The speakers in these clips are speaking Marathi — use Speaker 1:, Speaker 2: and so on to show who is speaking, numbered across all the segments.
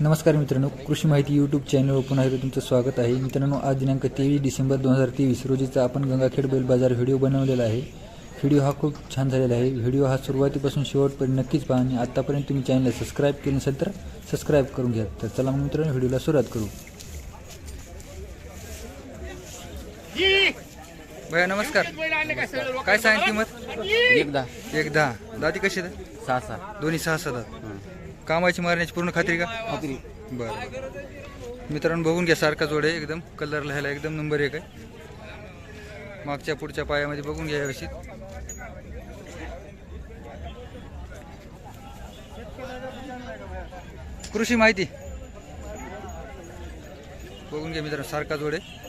Speaker 1: नमस्कार मित्रांनो कृषी माहिती यूट्यूब चॅनलवर पुन्हा एकदा तुमचं स्वागत आहे. मित्रांनो आज दिनांक तेवीस डिसेंबर दोन हजार तेवीस रोजीचा आपण गंगाखेड बैल बाजार व्हिडिओ बनवलेला आहे. व्हिडिओ हा खूप छान झालेला आहे. व्हिडिओ हा सुरुवातीपासून शेवटपर्यंत नक्कीच पहा आणि आत्तापर्यंत तुम्ही चॅनलला सबस्क्राईब केलं नसेल तर सबस्क्राईब करून घ्या. तर चला मग मित्रांनो व्हिडिओला सुरुवात करू. भैया नमस्कार. काय सांग किंमत?
Speaker 2: एकदा.
Speaker 1: एक दहा दाती कशी आहेत?
Speaker 2: सहा सहा.
Speaker 1: दोन्ही सहा सहा दात. कामाची मारण्याची पूर्ण खात्री का?
Speaker 2: खात्री.
Speaker 1: बरं मित्रांनो बघून घ्या सारखा जोड आहे एकदम कलर लिहायला एकदम नंबर एक आहे. मागच्या पुढच्या पायामध्ये बघून घ्या व्यवस्थित. कृषी माहिती. बघून घ्या मित्रांनो सारखा जोड आहे.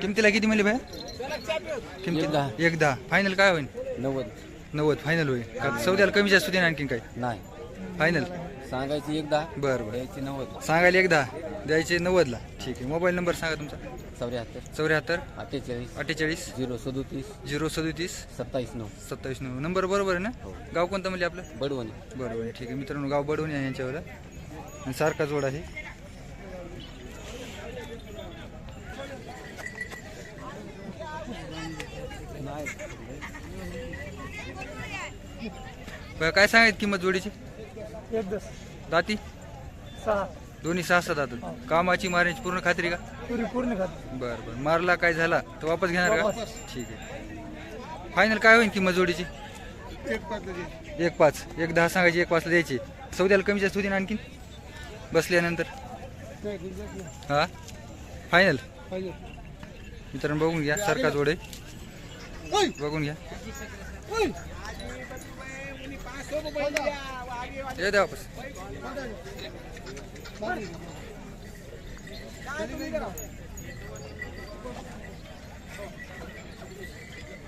Speaker 1: किमतीला किती म्हणली भाई किमती
Speaker 2: एक दहा.
Speaker 1: एक दहा फायनल काय होईल
Speaker 2: नव्वद.
Speaker 1: नव्वद. फायनल होईल. का सौद्याला कमी जास्त होते आणखीन काय
Speaker 2: नाही.
Speaker 1: फायनल
Speaker 2: सांगायची एकदा
Speaker 1: बरं बरं.
Speaker 2: द्यायची नव्वद.
Speaker 1: सांगायला एकदा द्यायचे नव्वदला. ठीक आहे. मोबाईल नंबर सांगा तुमचा.
Speaker 2: चौऱ्याहत्तर.
Speaker 1: चौऱ्याहत्तर.
Speaker 2: अठ्ठेचाळीस.
Speaker 1: अठ्ठेचाळीस.
Speaker 2: झिरो सदोतीस.
Speaker 1: झिरो सदोतीस.
Speaker 2: सत्तावीस नऊ.
Speaker 1: सत्तावीस नऊ. नंबर बरोबर आहे ना?
Speaker 2: हो.
Speaker 1: गाव कोणतं म्हणजे आपलं?
Speaker 2: बडवणी.
Speaker 1: बरोबर आहे ठीक आहे. मित्रांनो गाव बडवून या यांच्यावर आणि सारखा जोड आहे. बरं, काय सांगायत किंमत जोडीची?
Speaker 3: एक दस.
Speaker 1: दाती?
Speaker 3: सहा.
Speaker 1: दोन्ही सहा सात दात कामाची मारण्याची पूर्ण खात्री का?
Speaker 3: पुरी पूर्ण खात
Speaker 1: बरं बरं. मारला काय झाला? तर वापस घेणार का?
Speaker 3: वापस.
Speaker 1: ठीक आहे. फायनल काय होईल किंमत जोडीची?
Speaker 3: एक पाच
Speaker 1: एक पाच. एक दहा सांगायची एक पाचला द्यायची. सौद्याला कमी जास्त होती ना आणखीन? बसल्यानंतर. हा? फायनल
Speaker 3: पाहिजे
Speaker 1: मित्रांनो बघून घ्या. सारखा जोड. आहे बघून घ्या. ये द्या वापस।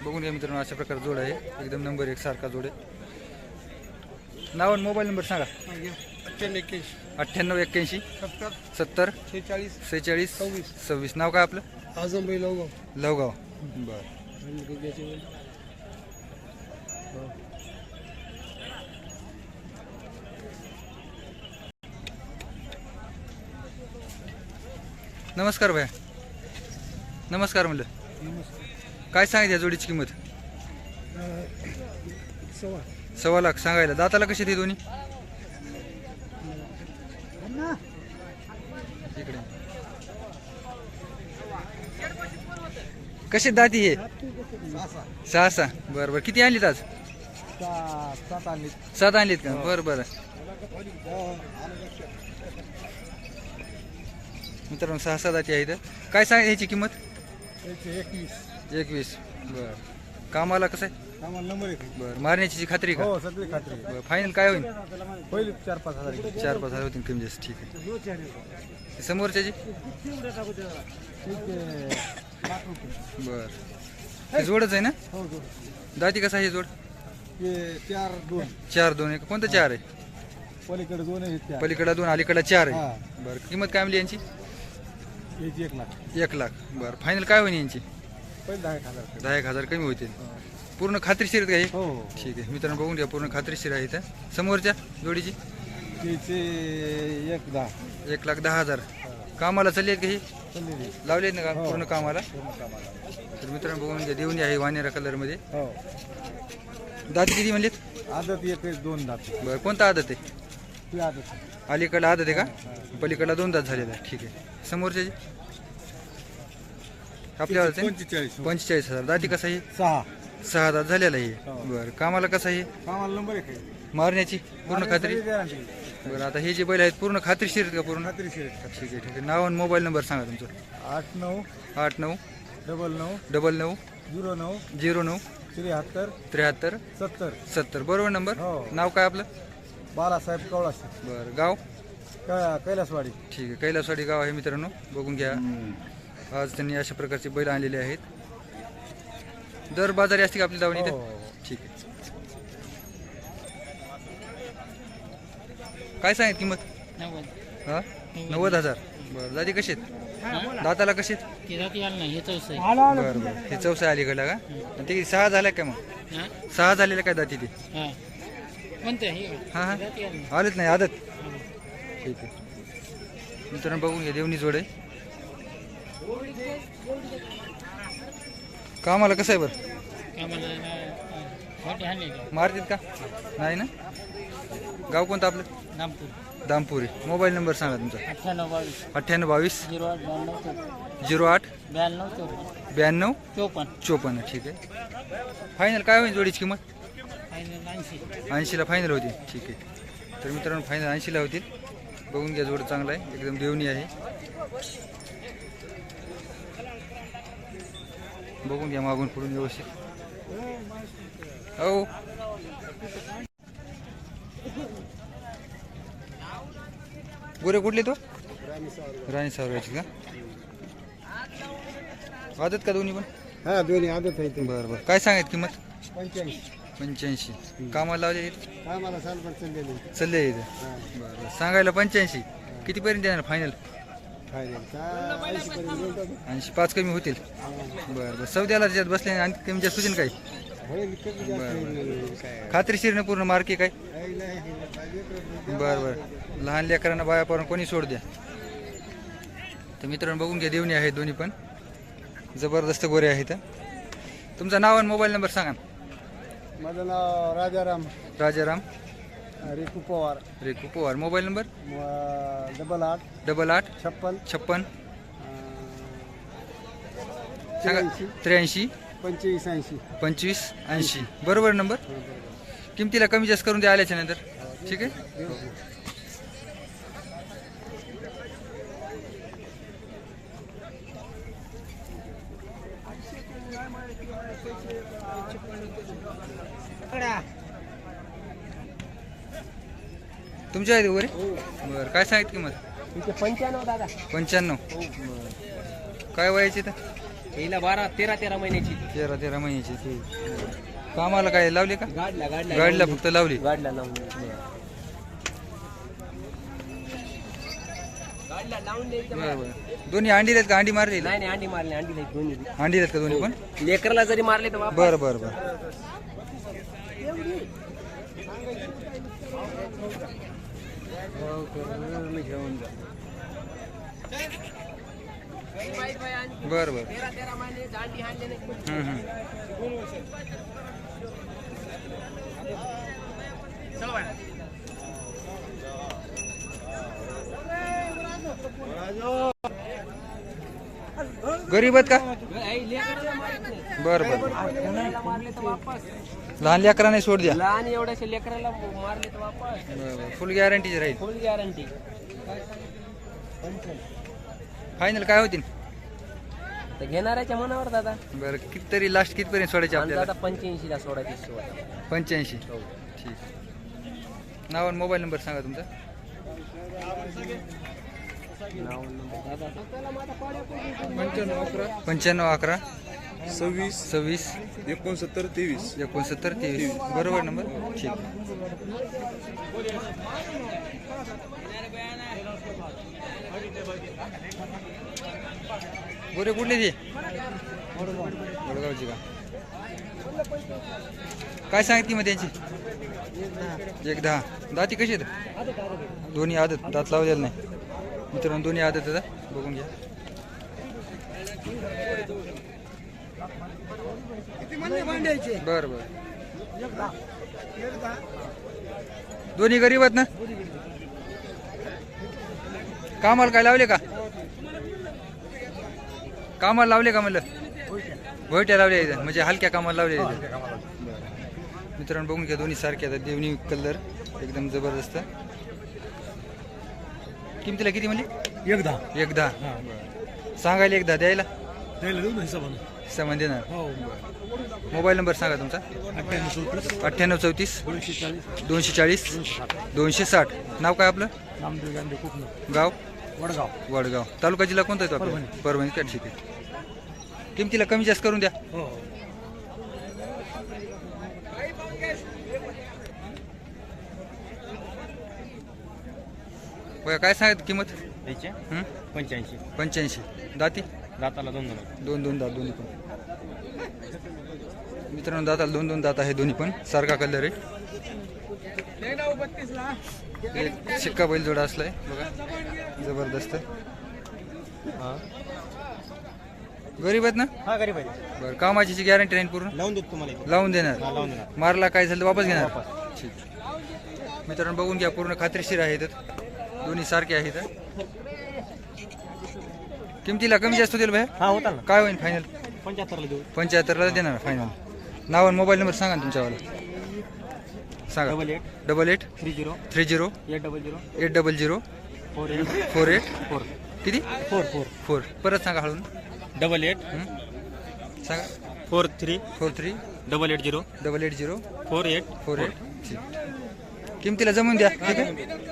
Speaker 1: बघून घ्या मित्रांनो अशा प्रकारे जोड आहे. एकदम नंबर एक सारखा जोड आहे. नाव आणि मोबाईल नंबर सांगा.
Speaker 3: अठ्ठ्याण्णव एक्क्याऐंशी.
Speaker 1: अठ्ठ्याण्णव एक्क्याऐंशी.
Speaker 3: सत्तर. शेहेचाळीस
Speaker 1: सेहेचाळीस.
Speaker 3: सव्वीस.
Speaker 1: सव्वीस. नाव काय आपलं?
Speaker 3: आजमबाई लवगाव.
Speaker 1: लवगाव. बरं. नमस्कार भैया. नमस्कार म्हणलं. काय सांगितलं या जोडीची किंमत?
Speaker 3: सव्वा
Speaker 1: लाख सांगायला. दाताला कशी ते दोन्ही? इकडे. कसे दाती हे? सहा सहा. बरं बरं. किती आणलीत आज?
Speaker 3: सात आणले
Speaker 1: सात आणलीत का? बरं बरं. मित्रांनो सहा दाती आहेत काय सांग याची किंमत?
Speaker 3: एकवीस.
Speaker 1: एकवीस. बरं. कामाला कसं आहे? बरं. मारण्याची खात्री का?
Speaker 3: हो सगळी खात्री
Speaker 1: फायनल काय होईल?
Speaker 3: पहिले चार पाच हजार.
Speaker 1: चार पाच हजार होतील कमी जास्त. ठीक आहे. समोरच्याची बर. जोडच आहे ना?
Speaker 3: हो
Speaker 1: दाती कसा आहे जोड?
Speaker 3: चार दोन.
Speaker 1: चार दोन एक कोणतं चार आहे?
Speaker 3: पलीकडे दोन त्या
Speaker 1: पलीकडा दोन अलीकडा चार. आहे. बरं. किंमत काय म्हणली यांची?
Speaker 3: याची एक लाख.
Speaker 1: एक लाख. बरं. फायनल काय होईल यांची?
Speaker 3: दहा एक हजार.
Speaker 1: दहा एक हजार कमी होतील. पूर्ण खात्रीशीर आहेत का हे?
Speaker 3: हो हो
Speaker 1: ठीक आहे. मित्रांनो बघून घ्या. पूर्ण खात्रीशीर आहे इथं समोरच्या जोडीची?
Speaker 3: त्याचे एक दहा.
Speaker 1: एक लाख दहा हजार. कामाला चालली आहेत का ही?
Speaker 3: चाललेली
Speaker 1: लावले आहेत ना का?
Speaker 3: हो.
Speaker 1: पूर्ण कामाला?
Speaker 3: पूर्ण कामाला.
Speaker 1: तर मित्रांनो बघून घ्या. देऊन घ्या हे वानेरा कलरमध्ये.
Speaker 3: हो.
Speaker 1: दाती किती म्हणलेत?
Speaker 3: आदत एक दोन दात.
Speaker 1: बरं. कोणता आदत आहे?
Speaker 3: ती आदत आहे.
Speaker 1: अलीकडला आदत आहे का? पलीकडला दोन दात झालेला आहे ठीक आहे. समोरच्याची? आपल्या
Speaker 3: पंचेचाळीस. हो.
Speaker 1: पंचेचाळीस हजार. दाती कसा आहे?
Speaker 3: सहा.
Speaker 1: सहा दात झालेला आहे.
Speaker 3: हो.
Speaker 1: बरं. कामाला कसं आहे?
Speaker 3: कामाला नंबर एक आहे.
Speaker 1: मारण्याची? पूर्ण खात्री. बरं आता हे जे बैल आहेत पूर्ण खात्रीशीर आहेत का पूर्ण?
Speaker 3: खात्रीशीर आहे.
Speaker 1: ठीक आहे ठीक आहे. नाव आणि मोबाईल नंबर सांगा तुमचा.
Speaker 3: आठ नऊ.
Speaker 1: आठ नऊ.
Speaker 3: डबल नऊ.
Speaker 1: डबल नऊ.
Speaker 3: झिरो नऊ.
Speaker 1: झिरो नऊ.
Speaker 3: त्र्याहत्तर.
Speaker 1: त्र्याहत्तर.
Speaker 3: सत्तर.
Speaker 1: सत्तर. बरोबर नंबर?
Speaker 3: हो.
Speaker 1: नाव काय आपलं?
Speaker 3: बाळासाहेब कवळाशी
Speaker 1: बरं गाव?
Speaker 3: कै- कैलासवाडी.
Speaker 1: ठीक आहे कैलासवाडी गाव आहे मित्रांनो बघून घ्या. आज त्यांनी अशा प्रकारचे बैल आणलेले आहेत. दर बाजारी असते का आपली दावणी
Speaker 3: हो,
Speaker 1: इथे?
Speaker 3: हो, हो.
Speaker 1: ठीक आहे. काय सांगितली किंमत?
Speaker 2: नव्वद.
Speaker 1: हा? नव्वद. हजार. बरं दादी कशी आहेत? दाताला कशी
Speaker 4: ती जाती आलं नाही हे चौस आहे.
Speaker 1: बरं बरं. हे चौसा अलीकडला का? आणि ते सहा झाल्या काय मग?
Speaker 4: हा?
Speaker 1: सहा झालेल्या काय दाती ते?
Speaker 4: हा. हे.
Speaker 1: हा हा.
Speaker 4: जाती आलं. नाही
Speaker 1: आलेच नाही आदत ठीक आहे. मित्रांनो बघून घ्या देवणी जोड आहे. कामाला कसं आहे बरं?
Speaker 4: हाणले का
Speaker 1: का? नाही ना? गाव कोणतं आपलं?
Speaker 4: नामपूर
Speaker 1: दामपुरी मोबाईल नंबर सांगा तुमचा.
Speaker 4: अठ्ठ्याण्णव बावीस.
Speaker 1: अठ्ठ्याण्णव बावीस.
Speaker 4: झिरो आठ ब्याण्णव चौपन्न.
Speaker 1: झिरो आठ.
Speaker 4: ब्याण्णव चौपन्न.
Speaker 1: ब्याण्णव.
Speaker 4: चौपन्न.
Speaker 1: ठीक आहे. फायनल काय होईल जोडीची किंमत? ऐंशीला फायनल होती. ठीक आहे. तर मित्रांनो फायनल ऐंशीला होतील बघून घ्या जोड चांगला आहे. एकदम देवणी आहे. बघून घ्या मागून पुढून व्यवस्थित. हो. गोरे कुठले तो? राणी सावरायची का? आदत का दोन्ही पण?
Speaker 3: हा दोन्ही आदत आहे
Speaker 1: बरं बरं. काय सांगत किंमत?
Speaker 3: पंच्याऐंशी.
Speaker 1: कामाला लावले
Speaker 3: हा मला साल पण चाललेले
Speaker 1: चालले इथं? बरं सांगायला पंच्याऐंशी. कितीपर्यंत देणार फायनल
Speaker 3: टाकू.
Speaker 1: ऐंशी पाच कमी होतील. बरं बरं. सौद्याला त्याच्यात बसले आणि कमी जास्त होतील काही खात्रीशीर पूर्ण मार्के काय. बरं बरं. लहान लेकरांना बाया पारून कोणी सोड द्या? तर मित्रांनो बघून घ्या देवणी आहेत दोन्ही पण. जबरदस्त गोरे आहेत. तुमचं नाव आणि मोबाईल नंबर सांगा
Speaker 3: माझं नाव राजाराम.
Speaker 1: राजाराम.
Speaker 3: रिकू पवार.
Speaker 1: रेखू पवार. Mobile number?
Speaker 3: म- डबल आठ.
Speaker 1: डबल आठ.
Speaker 3: छप्पन.
Speaker 1: छप्पन. सांगा.
Speaker 3: त्र्याऐंशी.
Speaker 1: त्र्याऐंशी.
Speaker 3: पंचवीस ऐंशी.
Speaker 1: पंचवीस ऐंशी. बरोबर नंबर? किमतीला कमी जास्त करून द्या आल्याच्यानंतर. ठीक आहे? तुमच्या आहे वगैरे बरं काय सांगित किंमत?
Speaker 3: तुमचे पंच्याण्णव दादा.
Speaker 1: पंच्याण्णव. काय वयाची तर
Speaker 3: हिला बारा तेरा तेरा महिन्याची.
Speaker 1: तेरा तेरा महिन्याची कामाला काय लावली का?
Speaker 3: गाडला गाडला
Speaker 1: गाडीला फक्त लावली?
Speaker 3: गाडला लावून
Speaker 1: बरं बरं. दोन्ही अंडी आहेत का? अंडी मारली
Speaker 3: नाही नाही अंडी मारले अंडी नाही दोन्ही
Speaker 1: अंडी आहेत का दोन्ही पण?
Speaker 3: लेकरला जरी मारले तर
Speaker 1: बरं बरं बरं. घेऊन बरं बर.
Speaker 3: तेरा
Speaker 1: गरीब आहेत का? बरं बरं.
Speaker 3: वापस
Speaker 1: लहान लेकरांना सोड द्या.
Speaker 3: लहान एवढ्याशा लेकराला मारले तर वापस.
Speaker 1: फुल गॅरंटीचे राहील.
Speaker 3: फुल गॅरंटी
Speaker 1: फायनल काय होतील?
Speaker 3: तर घेणाऱ्याच्या मनावर दादा.
Speaker 1: बरं किती तरी लास्ट कितीपर्यंत सोडायचे
Speaker 3: आणि
Speaker 1: आपल्याला?
Speaker 3: दादा पंच्याऐंशी ला सोडायची सोळा
Speaker 1: पंच्याऐंशी. ठीक. नाव आणि मोबाईल नंबर सांगा तुमचा. पंच्याण्णव अकरा.
Speaker 5: सव्वीस.
Speaker 1: सव्वीस.
Speaker 5: एकोणसत्तर तेवीस.
Speaker 1: एकोणसत्तर तेवीस. बरोबर नंबर? ठीक. गोरे कुठले ते? वडगावची का? काय सांगत किंमत त्यांची? एक दहा. दाती कशी आहेत? दोन्ही आदत. दात लावलेलं नाही. मित्रांनो दोन्ही आदत बघून घ्या. बरं बरं. दोन्ही गरीब आहेत ना? कामाला काय लावले का? कामाला लावले का म्हणलं? भोयट्या लावल्या इथं. म्हणजे हलक्या कामाला लावले मित्रांनो बघून घ्या दोन्ही सारखे आता देवणी कलर एकदम जबरदस्त. किमतीला किती म्हणली?
Speaker 5: एकदा.
Speaker 1: एक दहा सांगायला एक दहा द्यायला
Speaker 5: त्याला देऊ ना हिशोबानं.
Speaker 1: सामान देणार
Speaker 5: हो.
Speaker 1: मोबाईल नंबर सांगा तुमचा.
Speaker 5: अठ्ठ्याण्णव चौतीस. दोनशे चाळीस.
Speaker 1: दोनशे साठ. नाव काय आपलं? गाव?
Speaker 5: वडगाव.
Speaker 1: वडगाव. तालुका जिल्हा कोणता येतो आपला? परभणी. काढशी ते किमतीला कमी जास्त करून द्या.
Speaker 5: हो.
Speaker 1: काय सांगत किंमत?
Speaker 2: पंच्याऐंशी.
Speaker 1: पंच्याऐंशी. दाती?
Speaker 2: दाताला दोन दोन.
Speaker 1: दोन दोन दात दोन्ही पण. मित्रांनो दाताला दोन दोन दात आहे दोन्ही पण. सारखा कलर आहे. एक शिक्का बैल जोडा असलाय बघा. जबरदस्त. गरीब आहेत ना?
Speaker 2: हा गरीब आहे
Speaker 1: बरं कामाची गॅरंटी राहील पूर्ण?
Speaker 2: लावून देतो तुम्हाला
Speaker 1: लावून देणार.
Speaker 2: लावून देणार.
Speaker 1: मारला काय झालं तर वापस घेणार? ठीक. मित्रांनो बघून घ्या पूर्ण खात्रीशीर आहेत दोन्ही सारखे आहेत किमतीला कमी जास्त होतील भाई?
Speaker 2: हा होता ना.
Speaker 1: काय होईल फायनल
Speaker 2: पंच्याहत्तरला देऊ.
Speaker 1: पंच्याहत्तरला देणार फायनल नाव आणि मोबाईल नंबर सांगा ना तुमच्यावाला. सांगा.
Speaker 2: Double eight
Speaker 1: double eight
Speaker 2: three zero
Speaker 1: three zero
Speaker 2: eight double zero
Speaker 1: eight double zero
Speaker 2: four eight
Speaker 1: four eight
Speaker 2: four
Speaker 1: किती?
Speaker 2: फोर फोर
Speaker 1: फोर परत सांगा हळून.
Speaker 2: Double eight?
Speaker 1: सांगा.
Speaker 2: Four three
Speaker 1: four three
Speaker 2: double eight zero
Speaker 1: double eight zero
Speaker 2: four eight
Speaker 1: four eight किमतीला जमून द्या ठीक आहे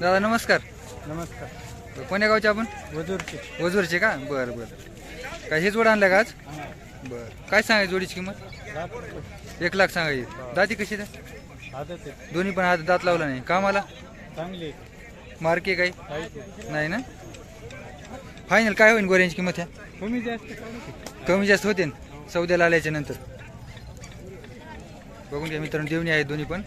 Speaker 1: दादा नमस्कार.
Speaker 5: नमस्कार.
Speaker 1: कोण्या गावचे आपण?
Speaker 5: वजूरचे.
Speaker 1: वजूरचे का? बरं बरं. काय हे जोड आणलं का आज? बरं. काय सांगायची जोडीची किंमत? एक लाख सांगायची दाती कशी द्या
Speaker 5: आदत आहे
Speaker 1: दोन्ही पण हात दात लावला नाही. कामाला?
Speaker 5: चांगली
Speaker 1: मार्के काही? नाही. ना? फायनल काय होईल गोऱ्यांची किंमत ह्या?
Speaker 5: कमी जास्त
Speaker 1: कमी जास्त होते ना? सौद्याला आल्याच्यानंतर. बघून घ्या मित्रांनो देवणी आहेत दोन्ही पण.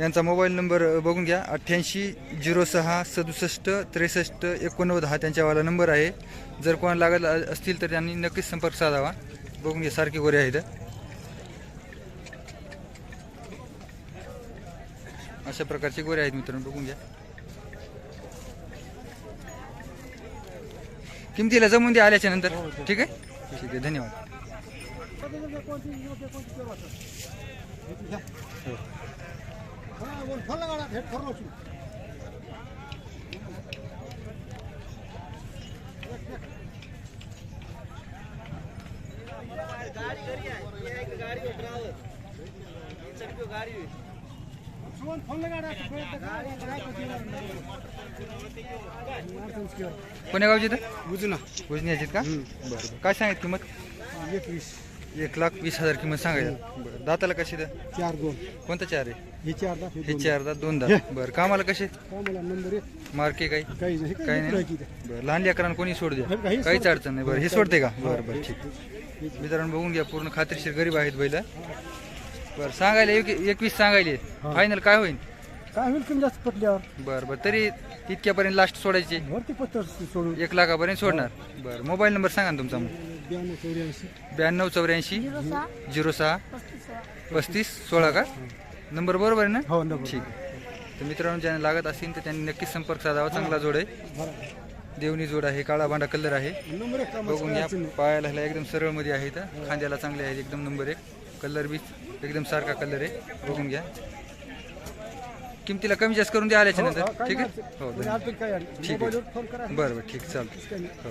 Speaker 1: यांचा मोबाईल नंबर बघून घ्या. अठ्ठ्याऐंशी झिरो सहा सदुसष्ट त्रेसष्ट एकोणनव्वद हा त्यांच्यावाला नंबर आहे. जर कोणाला लागत असतील तर त्यांनी नक्कीच संपर्क साधावा. बघून घ्या सारखे गोरे आहेत. अशा प्रकारचे गोरे आहेत मित्रांनो बघून घ्या. किमतीला जमून द्या आल्याच्यानंतर. ठीक आहे? ठीक आहे धन्यवाद. कोण्या गावची
Speaker 5: उजना.
Speaker 1: उजनी का? बरं काय सांगायची किंमत?
Speaker 5: एकवीस.
Speaker 1: एक लाख वीस हजार किंमत सांगायचं. बरं दाताला कशी द्या?
Speaker 5: चार दोन.
Speaker 1: कोणतं चार आहे?
Speaker 5: हे चार
Speaker 1: हे दात दोन दात बरं कामाला कसे?
Speaker 5: मला नंबर एक.
Speaker 1: मार्के काही?
Speaker 5: काही नाही
Speaker 1: काही नाही बरं लहान लेकरांना कोणी सोड द्या? काहीच अडचण नाही. बरं हे सोडते का? बरं बरं ठीक. मित्रांनो बघून घ्या पूर्ण खात्रीशीर गरीब आहेत बैल. बरं सांगायला एक एकवीस सांगायले. फायनल काय होईल
Speaker 5: काय होईल कमी जास्त पटल्यावर?
Speaker 1: बरं बरं तरी इतक्यापर्यंत लास्ट सोडायची.
Speaker 5: सोडून.
Speaker 1: एक लाखापर्यंत सोडणार. बरं मोबाईल नंबर सांगा ना तुमचा मग.
Speaker 5: ब्याण्णव चौऱ्याऐंशी.
Speaker 1: ब्याण्णव चौऱ्याऐंशी झिरो सहा. पस्तीस सोळा का? नंबर बरोबर आहे ना?
Speaker 5: हो नंबर.
Speaker 1: ठीक. आहे तर मित्रांनो ज्यांना लागत असतील तर त्यांनी नक्कीच संपर्क साधावा. चांगला जोड आहे. देवणी जोड आहे काळा बांडा कलर आहे.
Speaker 5: नंबर एक
Speaker 1: बघून घ्या पायाला ह्याला एकदम सरळमध्ये आहे इथं. खांद्याला चांगले आहेत एकदम नंबर एक. कलर बी एकदम सारखा कलर आहे. बघून घ्या. किमतीला कमी जास्त करून द्या आल्याच्यानंतर. ठीक आहे? हो धन्यवाद.
Speaker 5: काय
Speaker 1: ठीक आहे.
Speaker 5: फोन करा.
Speaker 1: बरं बरं ठीक. चालतं हो.